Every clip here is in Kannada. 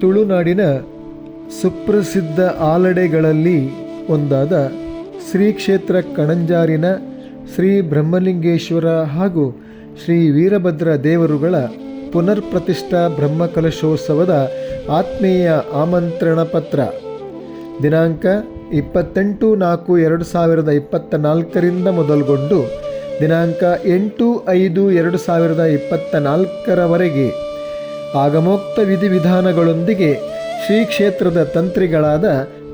ತುಳುನಾಡಿನ ಸುಪ್ರಸಿದ್ಧ ಆಲಡೆಗಳಲ್ಲಿ ಒಂದಾದ ಶ್ರೀ ಕ್ಷೇತ್ರ ಕಣಂಜಾರಿನ ಶ್ರೀ ಬ್ರಹ್ಮಲಿಂಗೇಶ್ವರ ಹಾಗೂ ಶ್ರೀ ವೀರಭದ್ರ ದೇವರುಗಳ ಪುನರ್ ಪ್ರತಿಷ್ಠಾ ಬ್ರಹ್ಮಕಲಶೋತ್ಸವದ ಆತ್ಮೀಯ ಆಮಂತ್ರಣ ಪತ್ರ. ದಿನಾಂಕ ಇಪ್ಪತ್ತೆಂಟು ನಾಲ್ಕು ಎರಡು ಸಾವಿರದ ಇಪ್ಪತ್ತ ನಾಲ್ಕರಿಂದ ಮೊದಲುಗೊಂಡು ದಿನಾಂಕ ಎಂಟು ಐದು ಎರಡು ಸಾವಿರದ ಇಪ್ಪತ್ತ ನಾಲ್ಕರವರೆಗೆ ಆಗಮೋಕ್ತ ವಿಧಿವಿಧಾನಗಳೊಂದಿಗೆ ಶ್ರೀ ಕ್ಷೇತ್ರದ ತಂತ್ರಿಗಳಾದ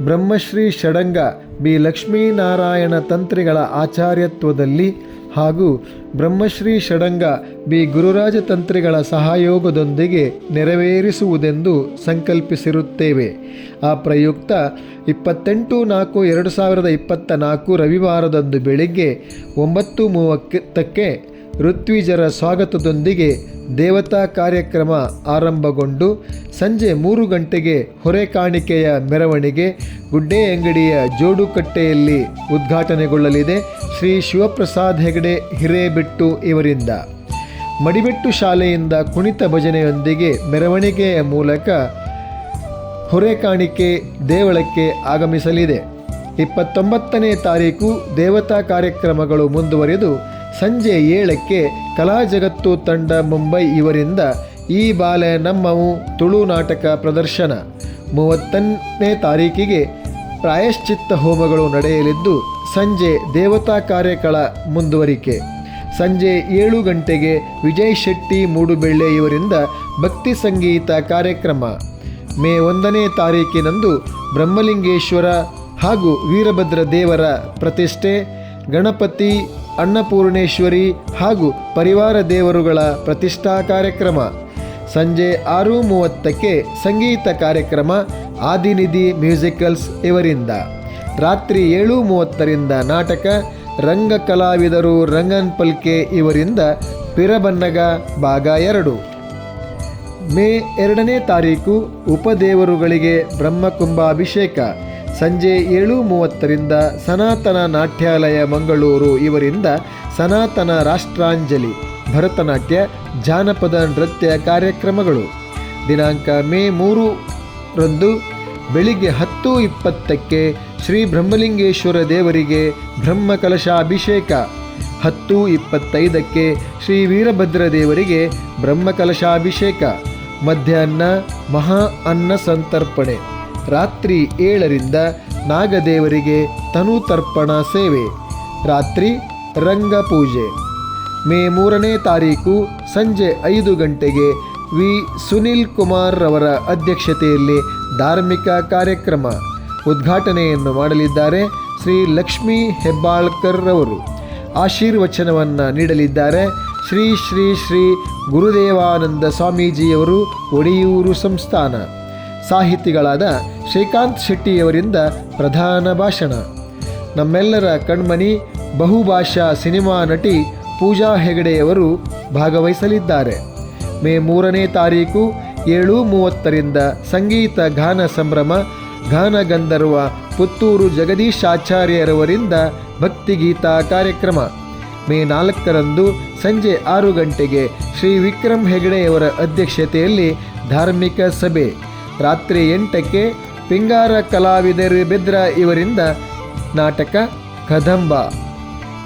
ಬ್ರಹ್ಮಶ್ರೀ ಷಡಂಗ ಬಿ ಲಕ್ಷ್ಮೀನಾರಾಯಣ ತಂತ್ರಿಗಳ ಆಚಾರ್ಯತ್ವದಲ್ಲಿ ಹಾಗೂ ಬ್ರಹ್ಮಶ್ರೀ ಷಡಂಗ ಬಿ ಗುರುರಾಜ ತಂತ್ರಿಗಳ ಸಹಯೋಗದೊಂದಿಗೆ ನೆರವೇರಿಸುವುದೆಂದು ಸಂಕಲ್ಪಿಸಿರುತ್ತೇವೆ. ಆ ಪ್ರಯುಕ್ತ ಇಪ್ಪತ್ತೆಂಟು ನಾಲ್ಕು ಎರಡು ಸಾವಿರದ ಇಪ್ಪತ್ತ ನಾಲ್ಕು ರವಿವಾರದಂದು ಬೆಳಿಗ್ಗೆ ಒಂಬತ್ತು ಮೂವತ್ತಕ್ಕೆ ಋತ್ವಿಜರ ಸ್ವಾಗತದೊಂದಿಗೆ ದೇವತಾ ಕಾರ್ಯಕ್ರಮ ಆರಂಭಗೊಂಡು ಸಂಜೆ ಮೂರು ಗಂಟೆಗೆ ಹೊರೆ ಕಾಣಿಕೆಯ ಮೆರವಣಿಗೆ ಗುಡ್ಡೆ ಅಂಗಡಿಯ ಜೋಡುಕಟ್ಟೆಯಲ್ಲಿ ಉದ್ಘಾಟನೆಗೊಳ್ಳಲಿದೆ ಶ್ರೀ ಶಿವಪ್ರಸಾದ್ ಹೆಗಡೆ ಹಿರೇಬೆಟ್ಟು ಇವರಿಂದ. ಮಡಿಬೆಟ್ಟು ಶಾಲೆಯಿಂದ ಕುಣಿತ ಭಜನೆಯೊಂದಿಗೆ ಮೆರವಣಿಗೆಯ ಮೂಲಕ ಹೊರೆ ಕಾಣಿಕೆ ದೇವಳಕ್ಕೆ ಆಗಮಿಸಲಿದೆ. ಇಪ್ಪತ್ತೊಂಬತ್ತನೇ ತಾರೀಕು ದೇವತಾ ಕಾರ್ಯಕ್ರಮಗಳು ಮುಂದುವರೆದು ಸಂಜೆ ಏಳಕ್ಕೆ ಕಲಾ ಜಗತ್ತು ತಂಡ ಮುಂಬೈ ಇವರಿಂದ ಈ ಬಾಲೆ ನಮ್ಮವು ತುಳು ನಾಟಕ ಪ್ರದರ್ಶನ. ಮೂವತ್ತನೇ ತಾರೀಕಿಗೆ ಪ್ರಾಯಶ್ಚಿತ್ತ ಹೋಮಗಳು ನಡೆಯಲಿದ್ದು ಸಂಜೆ ದೇವತಾ ಕಾರ್ಯಗಳ ಮುಂದುವರಿಕೆ. ಸಂಜೆ ಏಳು ಗಂಟೆಗೆ ವಿಜಯ್ ಶೆಟ್ಟಿ ಮೂಡುಬೆಳ್ಳೆ ಇವರಿಂದ ಭಕ್ತಿ ಸಂಗೀತ ಕಾರ್ಯಕ್ರಮ. ಮೇ ಒಂದನೇ ತಾರೀಕಿನಂದು ಬ್ರಹ್ಮಲಿಂಗೇಶ್ವರ ಹಾಗೂ ವೀರಭದ್ರ ದೇವರ ಪ್ರತಿಷ್ಠೆ, ಗಣಪತಿ ಅನ್ನಪೂರ್ಣೇಶ್ವರಿ ಹಾಗೂ ಪರಿವಾರ ದೇವರುಗಳ ಪ್ರತಿಷ್ಠಾ ಕಾರ್ಯಕ್ರಮ. ಸಂಜೆ ಆರು ಮೂವತ್ತಕ್ಕೆ ಸಂಗೀತ ಕಾರ್ಯಕ್ರಮ ಆದಿನಿಧಿ ಮ್ಯೂಸಿಕಲ್ಸ್ ಇವರಿಂದ. ರಾತ್ರಿ ಏಳು ಮೂವತ್ತರಿಂದ ನಾಟಕ ರಂಗ ಕಲಾವಿದರು ರಂಗನ್ ಪಲ್ಕೆ ಇವರಿಂದ ಪಿರಬನ್ನಗ ಭಾಗ ಎರಡು. ಮೇ ಎರಡನೇ ತಾರೀಕು ಉಪದೇವರುಗಳಿಗೆ ಬ್ರಹ್ಮಕುಂಭಾಭಿಷೇಕ. ಸಂಜೆ ಏಳು ಮೂವತ್ತರಿಂದ ಸನಾತನ ನಾಟ್ಯಾಲಯ ಮಂಗಳೂರು ಇವರಿಂದ ಸನಾತನ ರಾಷ್ಟ್ರಾಂಜಲಿ, ಭರತನಾಟ್ಯ, ಜಾನಪದ ನೃತ್ಯ ಕಾರ್ಯಕ್ರಮಗಳು. ದಿನಾಂಕ ಮೇ ಮೂರು ರಂದು ಬೆಳಿಗ್ಗೆ ಹತ್ತು ಇಪ್ಪತ್ತಕ್ಕೆ ಶ್ರೀ ಬ್ರಹ್ಮಲಿಂಗೇಶ್ವರ ದೇವರಿಗೆ ಬ್ರಹ್ಮಕಲಶಾಭಿಷೇಕ. ಹತ್ತು ಇಪ್ಪತ್ತೈದಕ್ಕೆ ಶ್ರೀ ವೀರಭದ್ರ ದೇವರಿಗೆ ಬ್ರಹ್ಮಕಲಶಾಭಿಷೇಕ. ಮಧ್ಯಾಹ್ನ ಮಹಾ ಅನ್ನ ಸಂತರ್ಪಣೆ. ರಾತ್ರಿ ಏಳರಿಂದ ನಾಗದೇವರಿಗೆ ತನು ತರ್ಪಣ ಸೇವೆ. ರಾತ್ರಿ ರಂಗ ಪೂಜೆ ಮೇ ಮೂರನೇ ತಾರೀಕು ಸಂಜೆ ಐದು ಗಂಟೆಗೆ ವಿ. ಸುನಿಲ್ ಕುಮಾರ್ ರವರ ಅಧ್ಯಕ್ಷತೆಯಲ್ಲಿ ಧಾರ್ಮಿಕ ಕಾರ್ಯಕ್ರಮ ಉದ್ಘಾಟನೆಯನ್ನು ಮಾಡಲಿದ್ದಾರೆ ಶ್ರೀ ಲಕ್ಷ್ಮೀ ಹೆಬ್ಬಾಳ್ಕರ್ ರವರು. ಆಶೀರ್ವಚನವನ್ನು ನೀಡಲಿದ್ದಾರೆ ಶ್ರೀ ಶ್ರೀ ಶ್ರೀ ಗುರುದೇವಾನಂದ ಸ್ವಾಮೀಜಿಯವರು, ಒಡಿಯೂರು ಸಂಸ್ಥಾನ. ಸಾಹಿತಿಗಳಾದ ಶ್ರೀಕಾಂತ್ ಶೆಟ್ಟಿಯವರಿಂದ ಪ್ರಧಾನ ಭಾಷಣ. ನಮ್ಮೆಲ್ಲರ ಕಣ್ಮಣಿ ಬಹುಭಾಷಾ ಸಿನಿಮಾ ನಟಿ ಪೂಜಾ ಹೆಗಡೆಯವರು ಭಾಗವಹಿಸಲಿದ್ದಾರೆ. ಮೇ ಮೂರನೇ ತಾರೀಕು ಏಳು ಮೂವತ್ತರಿಂದ ಸಂಗೀತ ಗಾನ ಸಂಭ್ರಮ, ಗಾನ ಗಂಧರ್ವ ಪುತ್ತೂರು ಜಗದೀಶಾಚಾರ್ಯರವರಿಂದ ಭಕ್ತಿಗೀತ ಕಾರ್ಯಕ್ರಮ. ಮೇ ನಾಲ್ಕರಂದು ಸಂಜೆ ಆರು ಗಂಟೆಗೆ ಶ್ರೀ ವಿಕ್ರಮ್ ಹೆಗಡೆಯವರ ಅಧ್ಯಕ್ಷತೆಯಲ್ಲಿ ಧಾರ್ಮಿಕ ಸಭೆ. ರಾತ್ರಿ ಎಂಟಕ್ಕೆ ಪಿಂಗಾರ ಕಲಾವಿದರು ಬಿದ್ರ ಇವರಿಂದ ನಾಟಕ ಕದಂಬ.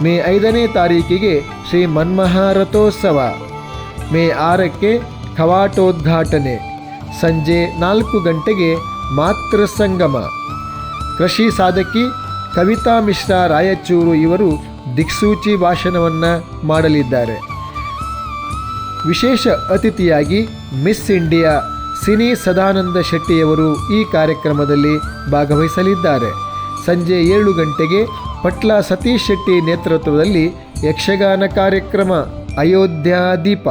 ಮೇ ಐದನೇ ತಾರೀಕಿಗೆ ಶ್ರೀ ಮನ್ಮಹಾರಥೋತ್ಸವ. ಮೇ ಆರಕ್ಕೆ ಕವಾಟೋದ್ಘಾಟನೆ. ಸಂಜೆ ನಾಲ್ಕು ಗಂಟೆಗೆ ಮಾತೃ ಸಂಗಮ. ಕೃಷಿ ಸಾಧಕಿ ಕವಿತಾ ಮಿಶ್ರಾ ರಾಯಚೂರು ಇವರು ದಿಕ್ಸೂಚಿ ಭಾಷಣವನ್ನು ಮಾಡಲಿದ್ದಾರೆ. ವಿಶೇಷ ಅತಿಥಿಯಾಗಿ ಮಿಸ್ ಇಂಡಿಯಾ ಸಿನಿ ಸದಾನಂದ ಶೆಟ್ಟಿಯವರು ಈ ಕಾರ್ಯಕ್ರಮದಲ್ಲಿ ಭಾಗವಹಿಸಲಿದ್ದಾರೆ. ಸಂಜೆ ಏಳು ಗಂಟೆಗೆ ಪಟ್ಲ ಸತೀಶ್ ಶೆಟ್ಟಿ ನೇತೃತ್ವದಲ್ಲಿ ಯಕ್ಷಗಾನ ಕಾರ್ಯಕ್ರಮ ಅಯೋಧ್ಯಾ ದೀಪ.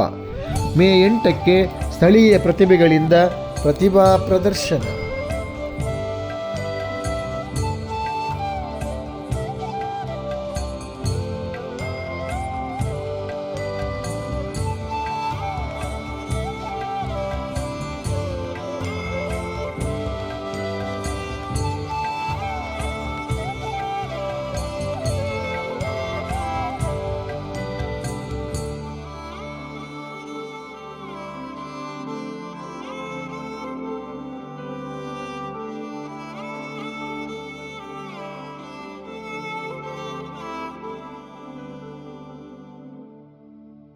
ಮೇ ಎಂಟಕ್ಕೆ ಸ್ಥಳೀಯ ಪ್ರತಿಭೆಗಳಿಂದ ಪ್ರತಿಭಾ ಪ್ರದರ್ಶನ.